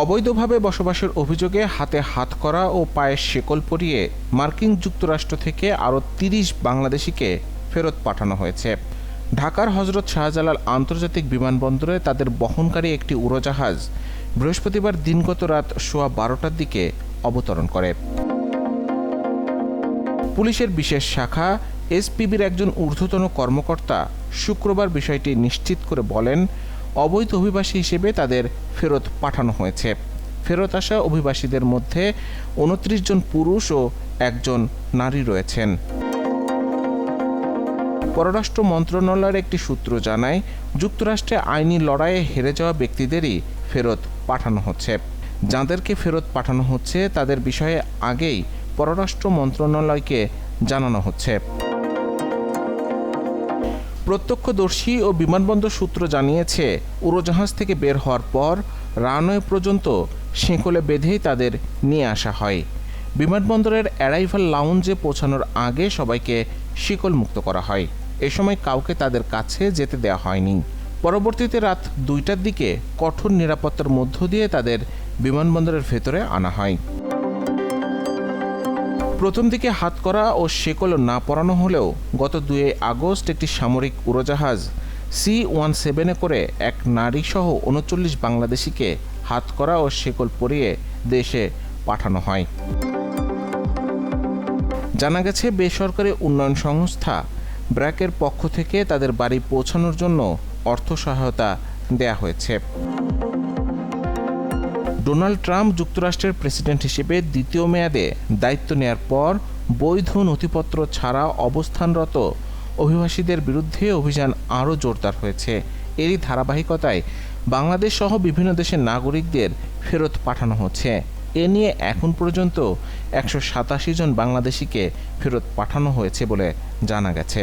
অবৈধভাবে বসবাসের অভিযোগে হাতে হাত করা ও পায়ে শেকল পরিয়ে মার্কিন যুক্তরাষ্ট্র থেকে আরও তিরিশ বাংলাদেশিকে ফেরত পাঠানো হয়েছে। ঢাকার হজরত শাহজালাল আন্তর্জাতিক বিমানবন্দরে তাদের বহনকারী একটি উড়োজাহাজ বৃহস্পতিবার দিনগত রাত সোয়া বারোটার দিকে অবতরণ করে। পুলিশের বিশেষ শাখা এসপিবির একজন ঊর্ধ্বতন কর্মকর্তা শুক্রবার বিষয়টি নিশ্চিত করে বলেন অবৈধ অভিবাসী হিসেবে তাদের ফেরত পাঠানো হয়েছে। ফেরত আসা অভিবাসীদের মধ্যে উনত্রিশ জন পুরুষ ও একজন নারী রয়েছেন। পররাষ্ট্র মন্ত্রণালয়ের একটি সূত্র জানায়, যুক্তরাষ্ট্রে আইনি লড়াইয়ে হেরে যাওয়া ব্যক্তিদেরই ফেরত পাঠানো হচ্ছে। যাদেরকে ফেরত পাঠানো হচ্ছে, তাদের বিষয়ে আগেই পররাষ্ট্র মন্ত্রণালয়কে জানানো হচ্ছে। প্রত্যক্ষদর্শী ও বিমানবন্দর সূত্র জানিয়েছে, উড়োজাহাজ থেকে বের হওয়ার পর রানওয়ে পর্যন্ত শেকলে বেঁধেই তাদের নিয়ে আসা হয়। বিমানবন্দরের অ্যারাইভাল লাউঞ্জে পৌঁছানোর আগে সবাইকে শিকল মুক্ত করা হয়। এ সময় কাউকে তাদের কাছে যেতে দেওয়া হয়নি। পরবর্তীতে রাত দুইটার দিকে কঠোর নিরাপত্তার মধ্য দিয়ে তাদের বিমানবন্দরের ভেতরে আনা হয়। প্রথম দিকে হাত করা ও শেকল না পরানো হলেও গত দুই আগস্ট একটি সামরিক উড়োজাহাজ সি ওয়ান সেভেনে করে এক নারী সহ উনচল্লিশ বাংলাদেশিকে হাত করা ও শেকল পরিয়ে দেশে পাঠানো হয়। জানা গেছে, বেসরকারি উন্নয়ন সংস্থা ব্র্যাকের পক্ষ থেকে তাদের বাড়ি পৌঁছানোর জন্য অর্থ সহায়তা দেয়া হয়েছে। ডোনাল্ড ট্রাম্প যুক্তরাষ্ট্রের প্রেসিডেন্ট হিসেবে দ্বিতীয় মেয়াদে দায়িত্ব নেয়ার পর বৈধ নথিপত্র ছাড়া অবস্থানরত অভিবাসীদের বিরুদ্ধে অভিযান আরও জোরদার হয়েছে। এরই ধারাবাহিকতায় বাংলাদেশ সহ বিভিন্ন দেশের নাগরিকদের ফেরত পাঠানো হচ্ছে। এ নিয়ে এখন পর্যন্ত একশো সাতাশি জন বাংলাদেশিকে ফেরত পাঠানো হয়েছে বলে জানা গেছে।